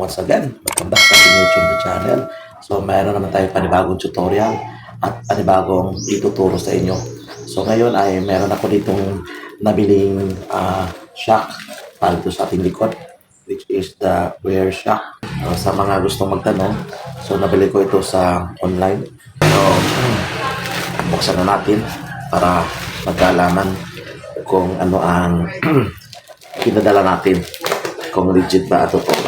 once again, welcome back sa ating YouTube channel. So, mayroon naman tayong panibagong tutorial at panibagong ituturo sa inyo. So, ngayon ay meron ako ditong nabiling ah, shock para sa ating likod which is the Wear Shock. Ah, sa mga gustong magtanong, so nabili ko ito sa online. So, buksan na natin para magkaalaman kung ano ang pinadala natin kung legit ba at totoo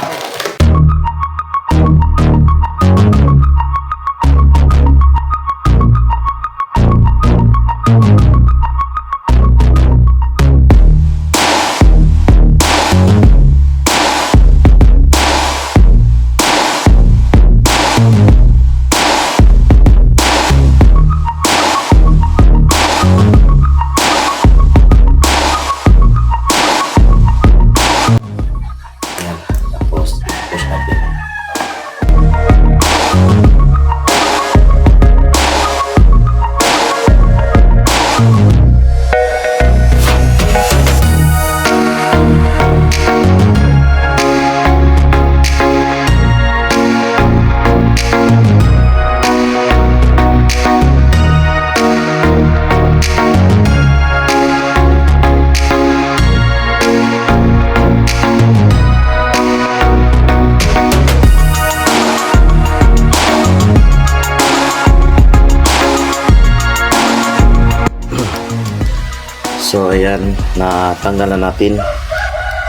ayan, natanggal na natin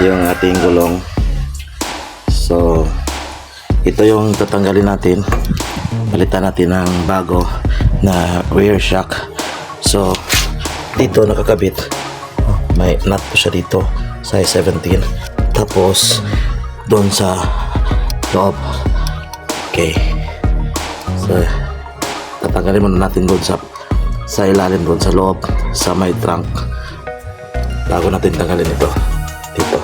yung ating gulong. So ito yung tatanggalin natin. Palitan natin ng bago na rear shock. So dito nakakabit. May nut po siya dito, size 17. Tapos doon sa loob. Okay. So tatanggalin muna natin doon sa sa ilalim doon sa loob sa may trunk bago natin tanggalin ito. Dito.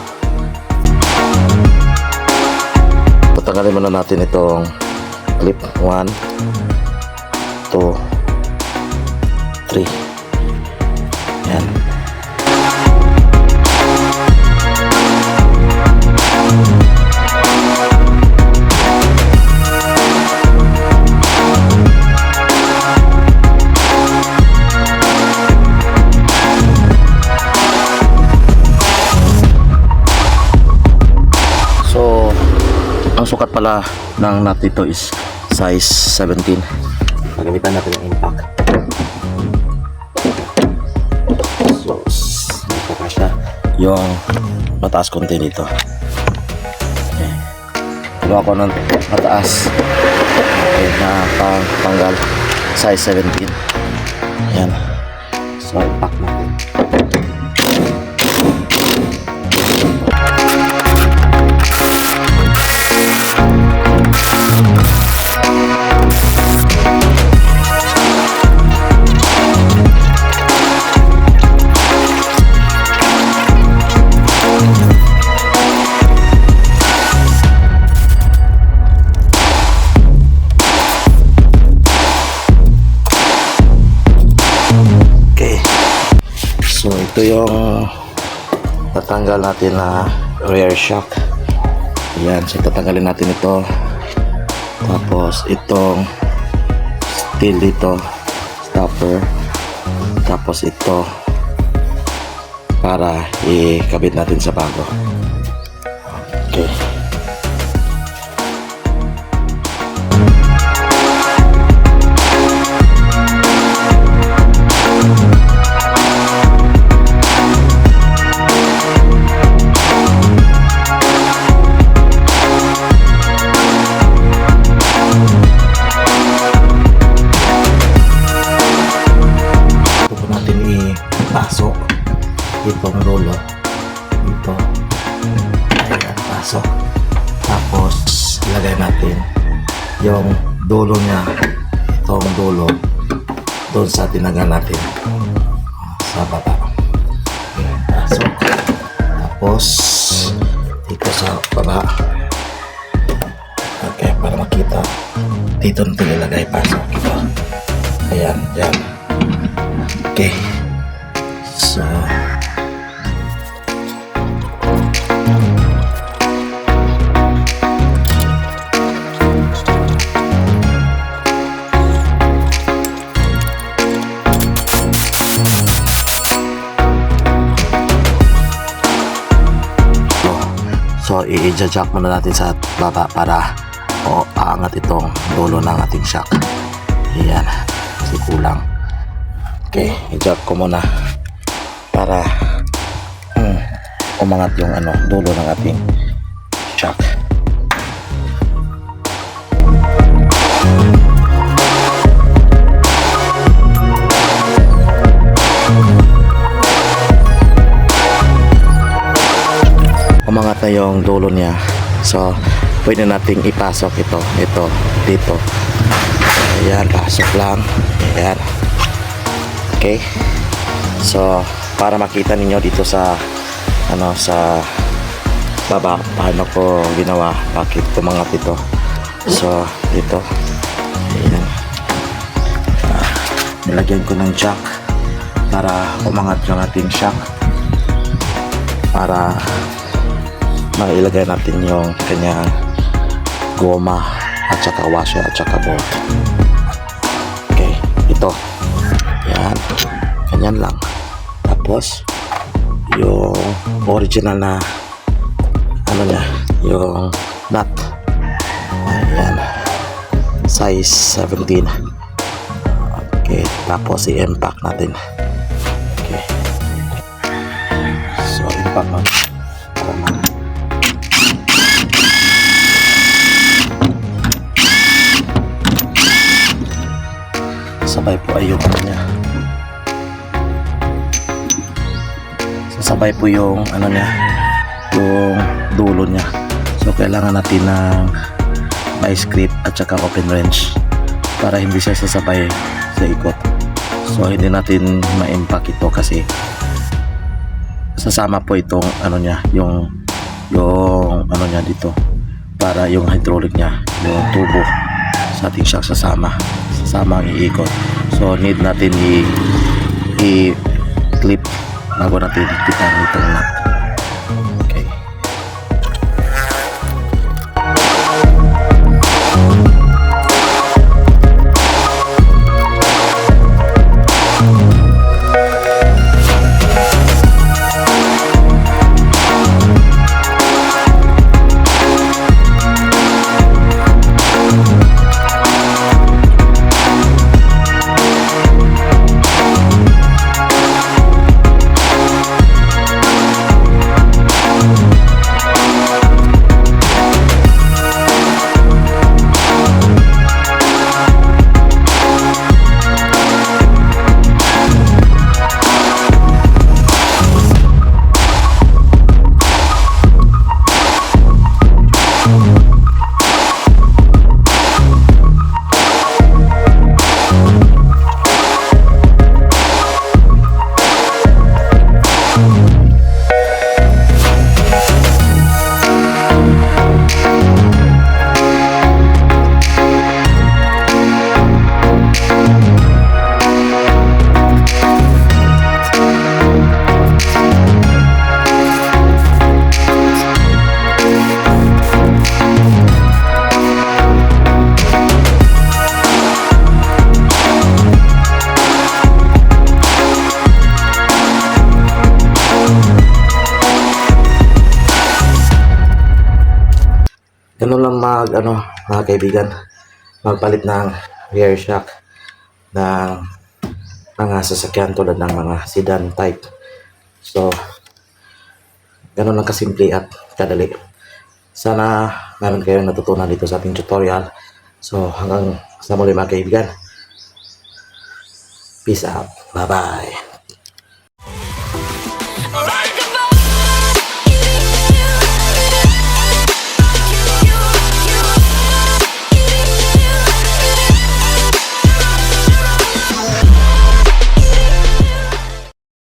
Tatanggalin muna natin itong clip. 1 2 3 pala ng nut dito is size 17. Pagamitan natin ang impact. So, siya yung mataas konti dito. Okay. Gawa ko ng mataas. Okay, na pang size 17. Yan. So, impact natin. Ito yung tatanggal natin na rear shock. Yan, so tatanggalin natin ito. Tapos itong steel dito, stopper. Tapos ito para ikabit natin sa bago. Okay. Ilagay natin yung dulo niya itong dulo doon sa tinagal natin. Sa baba. Pasok. Tapos dito sa baba. Okay para makita. Dito natin ilagay pasok. Ito ayan dyan. Okay. So, i-jack muna natin sa baba para o aangat itong dulo ng ating shock. Ayan. Kasi kulang. Okay, i-jack ko muna para mm, umangat yung ano, dulo ng ating shock. Umangat na yung dulo niya. So, pwede nating ipasok ito, ito, dito. Ayan, pasok lang. Ayan. Okay. So, para makita ninyo dito sa, ano, sa baba, paano ko ginawa, bakit umangat ito. So, dito. Ayan. Nilagyan ko ng jack para umangat yung ating shock para mailagay natin yung kanyang goma at saka washer at saka bolt. Okay, ito. Yan. Ganyan lang. Tapos, yung original na ano niya, yung nut. Ayan. Size 17. Okay, tapos i-impact natin. Okay. So, impact natin. Para ma- sabay po ay niya. Sasabay po yung ano niya yung dulo niya. So kailangan natin ng vice grip at saka open wrench para hindi siya sasabay sa ikot. So hindi natin ma-impact ito kasi sasama po itong ano niya yung yung ano niya dito para yung hydraulic niya yung tubo sa ating shock sasama sasama ang iikot so need natin i i clip bago natin ipitan itong nut mag, ano, mga kaibigan, magpalit ng rear shock ng mga sasakyan tulad ng mga sedan type. So, ganun lang kasimple at kadali. Sana meron kayong natutunan dito sa ating tutorial. So, hanggang sa muli mga kaibigan. Peace out. Bye-bye.